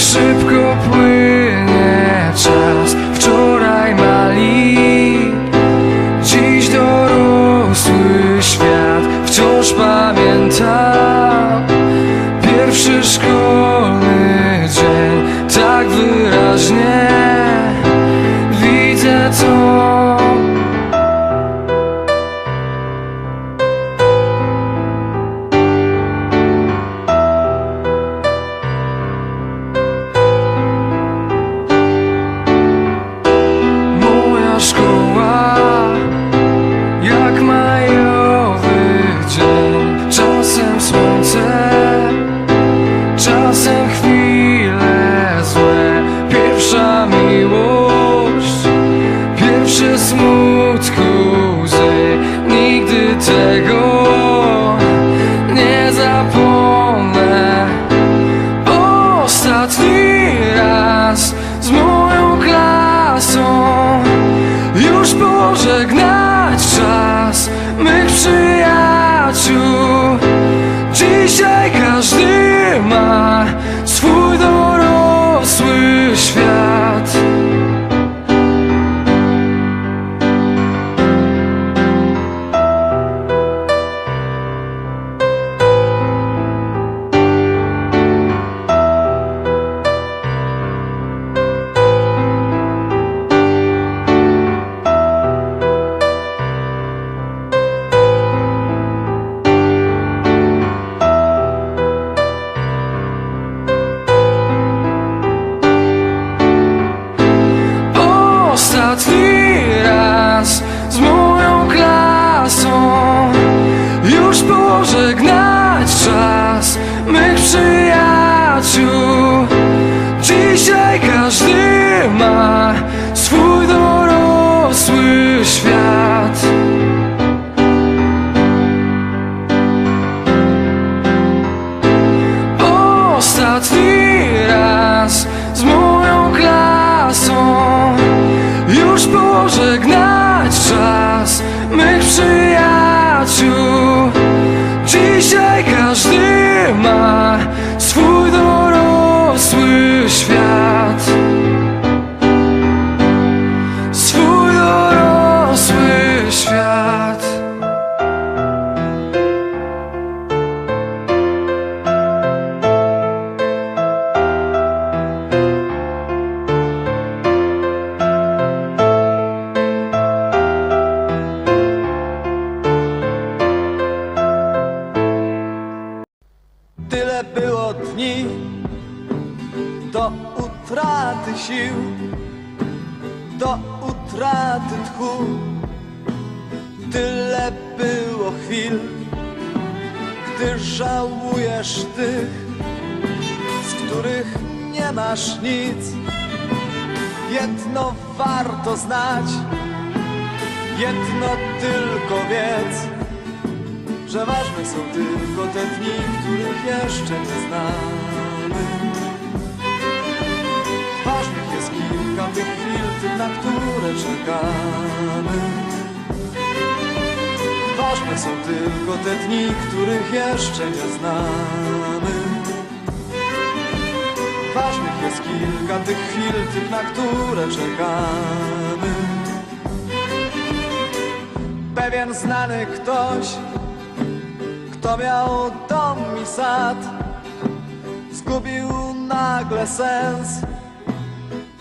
szybko płynie czas. Wczoraj mali Dziś dorosły świat. Wciąż pamiętam Pierwszy szkolny dzień. Tak wyraźnie smutku Nigdy tego nie zapomnę. Ostatni raz z moją klasą Już pożegnać czas mych przyjaciół. Dzisiaj dorosły świat do utraty sił, do utraty tchu. Tyle było chwil, gdy żałujesz tych, z których nie masz nic. Jedno warto znać, jedno tylko wiedz że ważne są tylko te dni, których jeszcze nie znamy. Ważnych jest kilka tych chwil, na które czekamy. Ważne są tylko te dni, których jeszcze nie znamy. Ważnych jest kilka tych chwil, tych, na które czekamy. Pewien znany ktoś kto miał dom i sad, zgubił nagle sens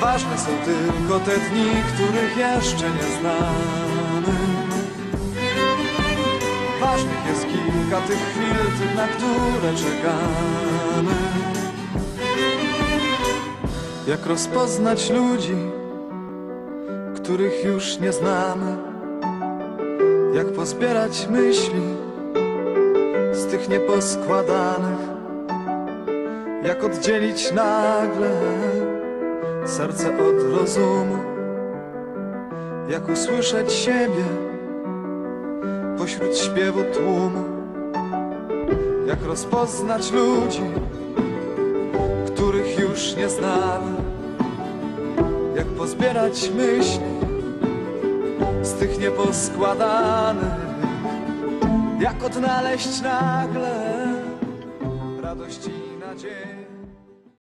Ważne są tylko te dni, których jeszcze nie znamy. Ważnych jest kilka tych chwil, tych, na które czekamy. Jak rozpoznać ludzi, których już nie znamy? Jak pozbierać myśli? z tych nieposkładanych Jak oddzielić nagle serce od rozumu? Jak usłyszeć siebie pośród śpiewu tłumu? Jak rozpoznać ludzi, których już nie znamy? Jak pozbierać myśli z tych nieposkładanych? Jak odnaleźć nagle radość i nadzieję?